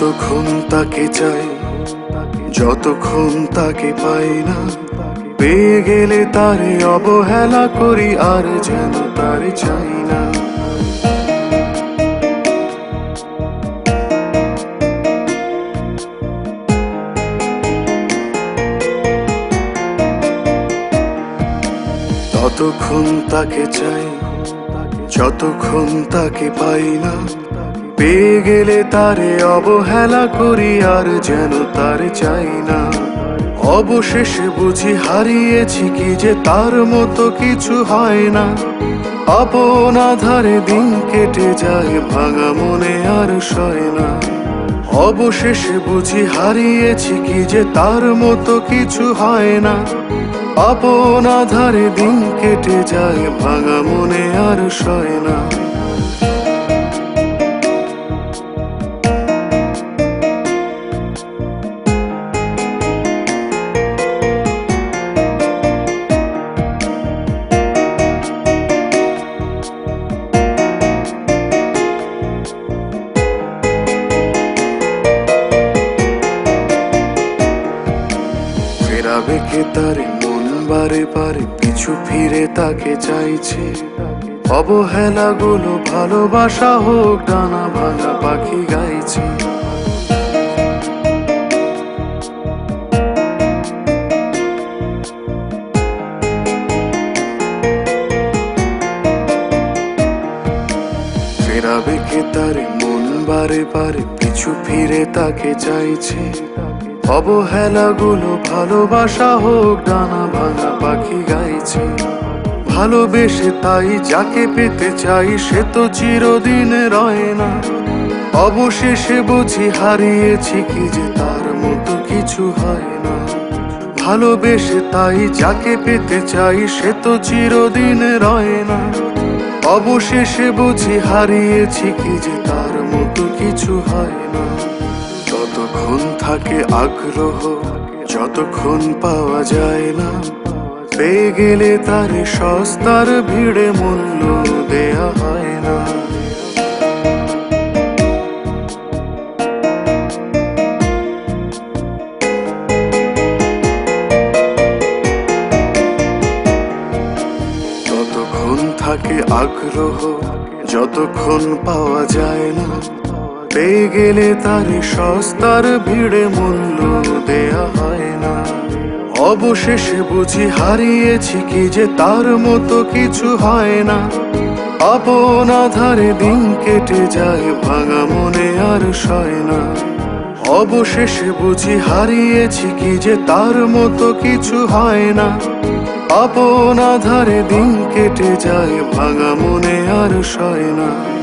যতক্ষণ তাকে চাই, যতক্ষণ তাকে পাই না, পেয়ে গেলে তারে অবহেলা করি আর যেন তার চাই না। ততক্ষণ তাকে চাই, যতক্ষণ তাকে পাই না পেয়ে গেলে তারে অবহেলা করি, আর যেন তার চাই না। অবশেষে বুঝি হারিয়েছি কি যে তার মতো কিছু হয় না। আপন আধারে দিন কেটে যায়, ভাঙা মনে আর সয় না। অবশেষে বুঝি হারিয়েছি কি যে তার মতো কিছু হয় না। আপন আধারে দিন কেটে যায়, ভাঙা মনে আর সয় না। ফেরাবে কে তারে মন বারে বারে, পিছু ফিরে তাকে চাইছে। অবহেলাগুলো ভালোবাসা হোক, ডানা ভাঙা পাখি গাইছে। মন বারে বারে, পিছু ফিরে তাকে চাইছে। অবহেলাগুলো ভালোবাসা হোক, ডানা ভাঙা পাখি গাইছে। ভালোবেসে তাই যাকে পেতে চাই, সে তো চিরদিন রয় না। অবশেষে বুঝি হারিয়েছি কি যে তার মতো কিছু হয় না। ভালোবেসে তাই যাকে পেতে চাই, সে তো চিরদিন রয় না। অবশেষে বুঝি হারিয়েছি কি যে তার মতো কিছু হয় না। যতক্ষণ থাকে আগ্রহ যতক্ষণ পাওয়া যায় না, পেয়ে গেলে তার সস্তার ভিড়ে মূল্য দেয়া হয় না। যতক্ষণ থাকে আগ্রহ, যতক্ষণ পাওয়া যায় না পেয়ে গেলে তার সস্তার ভিড়ে মূল্য দেয়া হয় না। অবশেষে বুঝি হারিয়েছি কি যে তার মতো কিছু হয় না। আপন আধারে দিন কেটে যায়, ভাঙা মনে আর সয় না। অবশেষে বুঝি হারিয়েছি কি যে তার মতো কিছু হয় না। আপন আধারে দিন কেটে যায়, ভাঙা মনে আর সয় না।